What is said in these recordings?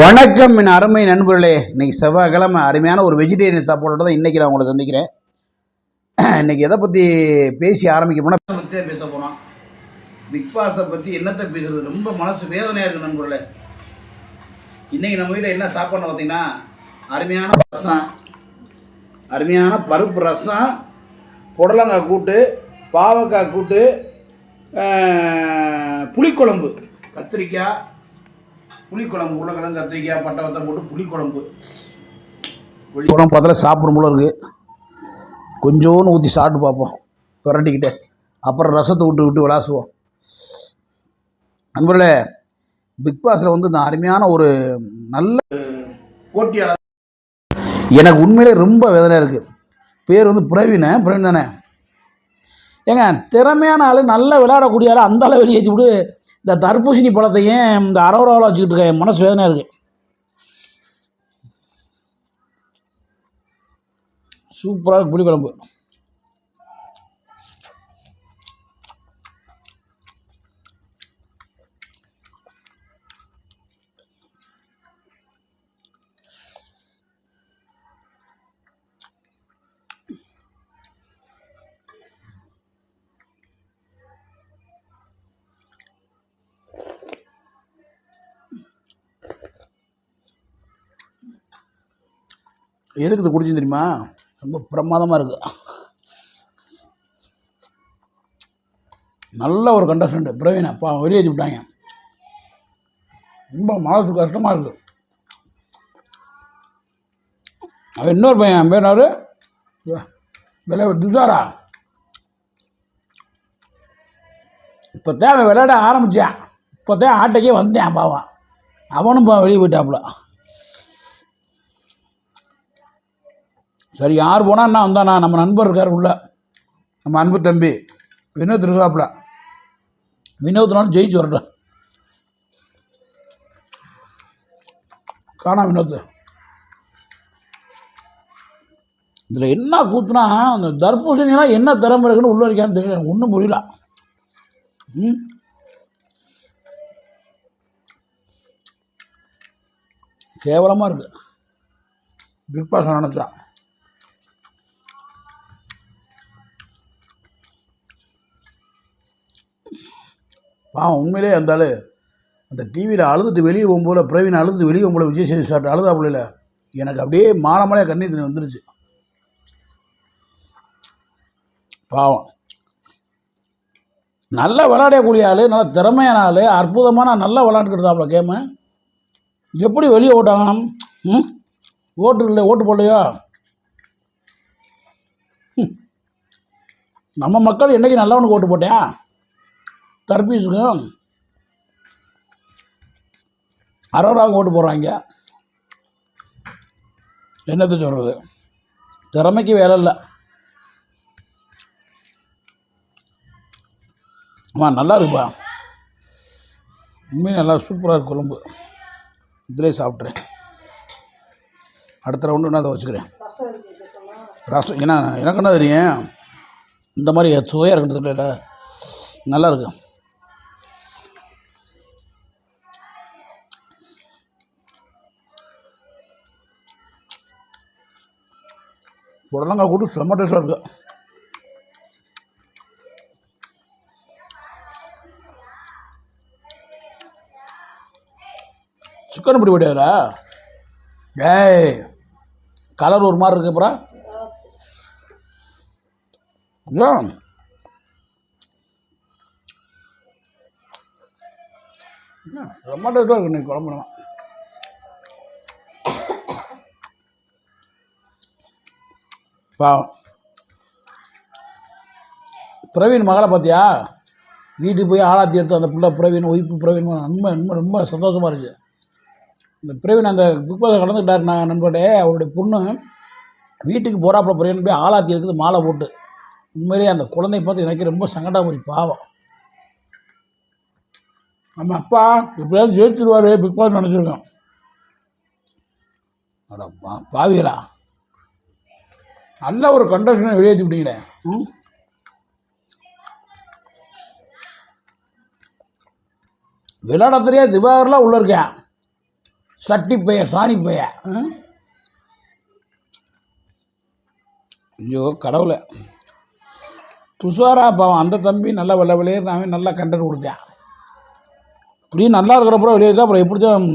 வணக்கம் என் அருமை நண்பர்களே. இன்னைக்கு செவ்வாய்க்கிழமை அருமையான ஒரு வெஜிடேரியன் சாப்பாடோட தான் இன்றைக்கி நான் உங்களை சந்திக்கிறேன். இன்னைக்கு எதை பற்றி பேசி ஆரம்பிக்க போனால் பற்றியே பேச போகிறோம் பிக் பாஸை பற்றி என்னத்தை பேசுறது? ரொம்ப மனசு வேதனையாக இருக்குது நண்பர்களே. இன்றைக்கி நம்ம வீட்டில் என்ன சாப்பாடு பார்த்தீங்கன்னா அருமையான ரசம் அருமையான பருப்பு ரசம் புடலங்காய் கூட்டு பாவக்காய் கூட்டு புளிக்குழம்பு கத்திரிக்காய் புளிக்குழம்பு உருளைக்கிழங்கு கத்திரிக்காய் பட்டை வத்தம் போட்டு புளிக்குழம்பு. குழம்பு பார்த்தால சாப்பிடும் போல இருக்குது கொஞ்சோன்னு ஊற்றி சாப்பிட்டு பார்ப்போம். புரட்டிக்கிட்டு. அப்புறம் ரசத்தை விட்டு விட்டு விளாசுவோம். நண்பர்களே பிக் பாஸில் வந்து இந்த அருமையான ஒரு நல்ல போட்டியாளர். எனக்கு உண்மையிலே ரொம்ப வேதனையாக இருக்குது பேர் வந்து பிரவீன் பிரவீன் தானே? ஏங்க திறமையான ஆள் நல்லா விளையாடக்கூடிய ஆள் அந்த அளவு வெளியேற்றி விடு. இந்த தர்பூசணி பழத்தையும் இந்த அரவராவில் வச்சுக்கிட்டு இருக்க மனசு வேதனை இருக்குது சூப்பராக புளிக்குழம்பு. எதுக்கு இது குடிச்சு தெரியுமா? ரொம்ப பிரமாதமாக இருக்கு. நல்ல ஒரு கண்டஸ்டன்ட் பிரவீன். அப்பா வெளியே விட்டாங்க. ரொம்ப மனசு கஷ்டமாக இருக்குது அவன் இன்னொரு பையன் பேர் யாரு துஷாரா. இப்போ தேவை விளையாட ஆரம்பித்தான் இப்போ தான் ஆட்டைக்கே வந்தேன் பாவம். அவனும் பா வெளியே போயிட்டாப்புல. சரி யார் போனால் என்ன வந்தானா நம்ம நண்பர் இருக்கார் உள்ள. நம்ம அன்பு தம்பி வினோத் இருக்காப்புல வினோத்னாலும் ஜெயிச்சு வரட்டும் காணா வினோத். இதில் என்ன கூத்துனா அந்த தர்பூசணிலாம் என்ன திறமை இருக்குன்னு உள்ள இருக்கான்னு தெரியல எனக்கு ஒன்றும் புரியல. ம்? கேவலமாக இருக்குது பிக் பாஸ் நினச்சா பாவம் உண்மையிலே இருந்தாலும் அந்த டிவியில் அழுதுட்டு வெளியே போகும்போல பிரவீன் அழுதுட்டு வெளியே போகும்போல விஜய் சேது சார் அழுதாப்புல இல்லை. எனக்கு அப்படியே மாலமலையாக கண்ணீர் தண்ணி வந்துருச்சு. பாவம். நல்லா விளையாடக்கூடிய ஆள் நல்லா திறமையான ஆள் அற்புதமான நல்லா விளையாண்டுக்கிட்டாப்புல கேமு எப்படி வெளியே ஓட்டாங்க ம்? ஓட்டு இல்லை ஓட்டு போடலையா? ம். நம்ம மக்கள் என்றைக்கு நல்லவனுக்கு ஓட்டு போட்டேன்? தர்பீஸுக்கும் அரோராவுக்கு ஓட்டு போடுறாங்க. என்னத்தை சொல்கிறது திறமைக்கு வேலை இல்லை. அம்மா நல்லா இருக்குப்பா. உண்மையும் நல்லா சூப்பராக இருக்கு குழம்பு. இதிலே சாப்பிட்றேன் அடுத்த ரவுண்டு நான் அதை வச்சுக்கிறேன்? ரசம். ஏன்னா எனக்கு என்ன தெரியும்? இந்த மாதிரி சுவையாக இருக்கிறது நல்லா இருக்கும் புடலங்காய் கூட்டு செம்ம டேஸ்டாக இருக்குது சிக்கன் பிடி போட்டியாரா ஏய் கலர் ஒரு மாதிரி இருக்கு அப்புறம். அதான் ரொம்ப டேஸ்டாக இருக்கு நீ குழம்புலாம். பாவம் பிரவீன் மகளை பார்த்தியா? வீட்டுக்கு போய் ஆளாத்தி எடுத்து அந்த பிள்ளை பிரவீன் ஒய்ப்பு பிரவீன் ரொம்ப ரொம்ப ரொம்ப சந்தோஷமாக இருந்துச்சு. இந்த பிரவீன் அந்த பிக் பாஸில் கலந்துக்கிட்டார் நான் நண்பர்களே. அவருடைய பொண்ணு வீட்டுக்கு போகிறாப்புல பிரவீன் போய் ஆளாத்தி இருக்குது மாலை போட்டு. உண்மையிலேயே அந்த குழந்தைய பார்த்து எனக்கு ரொம்ப சங்கடம் போச்சு பாவம். நம்ம அப்பா எப்படியாவது ஜெயிச்சிருவார் பிக் பாஸ் நினச்சிருக்கோம். பா- பாவிகளா. நல்ல ஒரு கண்டஷனை வெளியேற்றி விட்டீங்களே. ம். விளையாட தெரியாது திவாகர்லாம் உள்ளே இருக்கேன் சட்டி பைய சாணி பைய. ம்? ஐயோ கடவுளை. துஷாரா பாவம் அந்த தம்பி நல்லா வெள்ள வெளியே அவன் நல்லா கண்டென்ட் கொடுத்தான். இப்படியே நல்லா இருக்கிறப்பறம் வெளியே அப்புறம் எப்படி தான்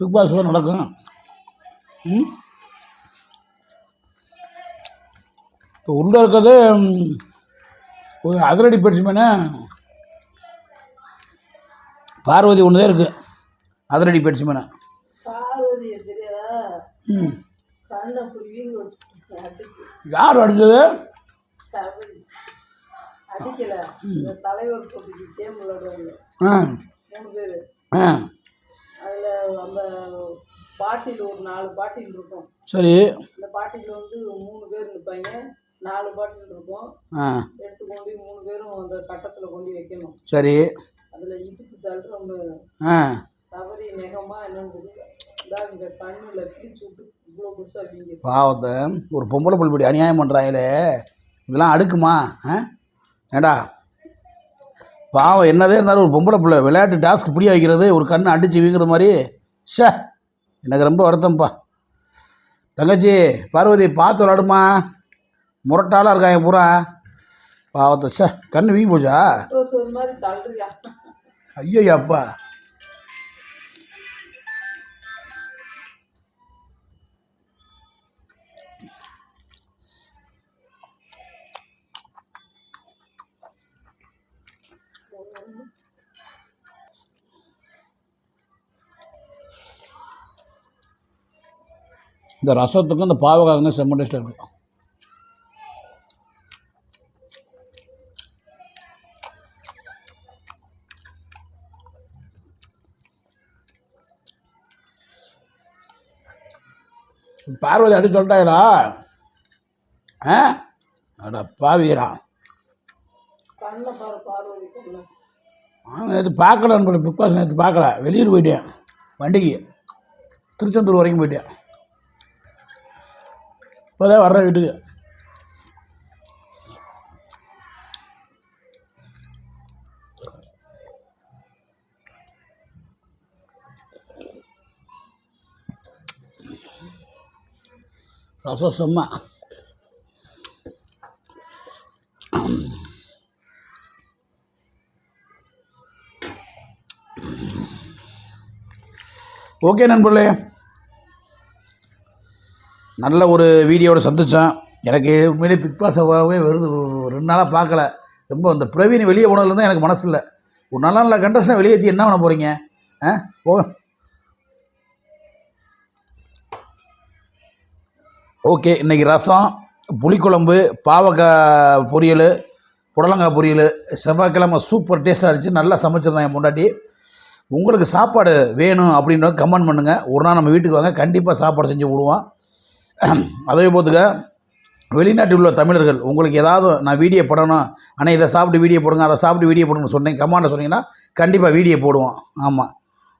பிக் பாஸ் நடக்கும்? ம். இப்போ உள்ளே இருக்கிறது ஒரு அதிரடி பேட்ஸ்மேனு பார்வதி ஒன்று தான் இருக்குது அதிரடி தெரியாதா ம். யார் அடித்தது ஆ. ஆ. அதில் அந்த பாட்டில் ஒரு நாலு பாட்டில் இருக்கும். சரி. அந்த பாட்டில் வந்து மூணு பேர் நிற்பாங்க நாலு பாட்டில் இருக்கும். எடுத்து கொண்டு மூணு பேரும் அந்த கட்டத்தில் கொண்டு வைக்கணும். சரி. அதில் இடிச்சு தள்ளுறவங்க ஆ. சபரி நெகமா என்னன்னு இந்தா கண்ணில் கிழிச்சு விட்டு இவ்வளோ பெருசாக வீங்க பாவத்தை ஒரு பொம்பளை புள்ளி இப்படி அநியாயம் பண்ணுறாங்களே இதெல்லாம் அடுக்குமா? ஏண்டா? பாவம் என்னதே இருந்தாலும் ஒரு பொம்பளை பிள்ளை விளையாட்டு டாஸ்க் புரிய வைக்கிறது ஒரு கண்ணை அடித்து வீங்கிற மாதிரி. ஷே எனக்கு ரொம்ப வருத்தம்ப்பா தங்கச்சி பார்வதி பார்த்து விளாடுமா முரட்டாளாக இருக்காங்க பூரா. பாவத்தை. சே கண்ணு வீங்கி போச்சா? ஐயா அப்பா இந்த ரசத்துக்கும் இந்த பாவக்காய்க்கும் செம்ம டேஸ்ட்டாக இருக்கும் பார்வதி அடி சொல்லிட்டாயடா. ஆ? அடா பாவீரா நான் நேற்று பார்க்கல நம்மள பிக் பாஸ் நேற்று பார்க்கல. வெளியூர் போயிட்டேன் வண்டிக்கு. திருச்செந்தூர் வரைக்கும் போயிட்டேன். இப்போதான் வர்றேன் வீட்டுக்கு. ரசம் செம்ம ஓகே நண்பர்களே. நல்ல ஒரு வீடியோவோட சந்தித்தேன் எனக்கு உண்மையிலே பிக் பாஸாகவே வருது. ஒரு ரெண்டு நாளாக பார்க்கல. ரொம்ப அந்த பிரவீன் வெளியே போனதுலேருந்து எனக்கு மனசு இல்லை ஒரு நல்ல நல்ல கண்டஸ்டாக வெளியேற்றி என்ன பண்ண போகிறீங்க ஆ? போக ஓகே இன்றைக்கி ரசம் புளிக்குழம்பு பாவக்காய் பொரியல் புடலங்காய் பொரியல் செவ்வாய்க்கிழமை சூப்பர் டேஸ்ட்டாக இருந்துச்சு. நல்லா சமைச்சிருந்தேன் என் முன்னாடி உங்களுக்கு சாப்பாடு வேணும் அப்படின்னு கமெண்ட் பண்ணுங்கள் ஒரு நாள் நம்ம வீட்டுக்கு வாங்க கண்டிப்பாக சாப்பாடு செஞ்சு விடுவோம் அதே போத்துக்க வெளிநாட்டில் உள்ள தமிழர்கள் உங்களுக்கு ஏதாவது நான் வீடியோ போடணும் ஆனால் இதை சாப்பிட்டு வீடியோ போடுங்க அதை சாப்பிட்டு வீடியோ போடணும்னு சொன்னேன். கமாண்டை சொன்னீங்கன்னா கண்டிப்பாக வீடியோ போடுவோம். ஆமாம்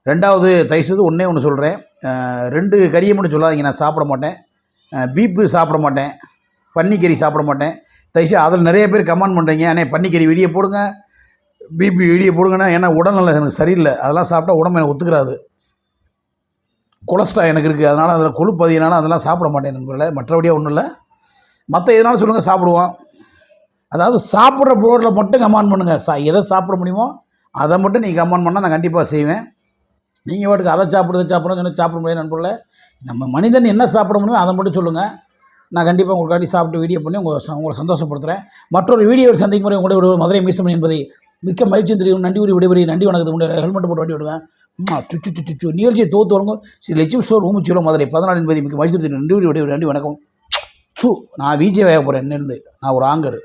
ரெண்டாவது தயவுசெய்து ஒன்றே ஒன்று சொல்கிறேன் ரெண்டு கறியை மட்டும் சொல்லாதீங்க நான் சாப்பிட மாட்டேன். பீப்பு சாப்பிட மாட்டேன். பன்னிக்கறி சாப்பிட மாட்டேன். தயவுசெய்து அதில் நிறைய பேர் கமெண்ட் பண்ணுறீங்க அண்ணே பன்னிக்கறி வீடியோ போடுங்க. பிபி வீடியோ போடுங்கன்னா ஏன்னா உடல்நல எனக்கு சரியில்லை. அதெல்லாம் சாப்பிட்டா உடம்பு எனக்கு ஒத்துக்கிறாது. கொலஸ்ட்ரால் எனக்கு இருக்குது அதனால் அதில் கொழுப்பு அதிகனால அதெல்லாம் சாப்பிட மாட்டேன் நண்பர்களே. மற்றபடியாக ஒன்றும் இல்லை. மற்ற எதனாலும் சொல்லுங்கள் சாப்பிடுவோம். அதாவது சாப்பிட்ற பொருளில் மட்டும் கமெண்ட் பண்ணுங்கள் சா எதை சாப்பிட முடியுமோ அதை மட்டும் நீங்கள் கமெண்ட் பண்ணால் நான் கண்டிப்பாக செய்வேன். நீங்கள் வாட்டுக்கு அதை சாப்பிடுறது சாப்பிடணும்னு சொன்னால் சாப்பிட முடியாது நண்பர்களே நம்ம மனிதன் என்ன சாப்பிட முடியுமோ அதை மட்டும் சொல்லுங்கள் நான் கண்டிப்பாக உங்களுக்காண்டி சாப்பிட்டு வீடியோ பண்ணி உங்களை ச- உங்களை சந்தோஷப்படுத்துகிறேன் மற்றொரு வீடியோ சந்திக்கும் முறை உங்களை மதுரை மீசமணி என்பதை மிக்க மகிழ்ச்சி தெரியும் நன்றி உரி விடைபெறி நன்றி வணக்கத்துக்கு முன்னாடி ஹெல்மெட் போட்டு வண்டி விடுவேன் சுச்சு சுச்சு சு நிகழ்ச்சியை தோத்து வழங்கும் ஸ்ரீ லட்சுமி ஸ்டோர் ஊமுச்சிலோ மதுரை. பதினாலு என்பதை மிக்க மகிழ்ச்சி தெரியும் நன்றி உரி விடைபெறி நன்றி வணக்கம். சு நான் விஜய் வேக போகிறேன் என்னிருந்து நான் ஒரு ஆங்கர்.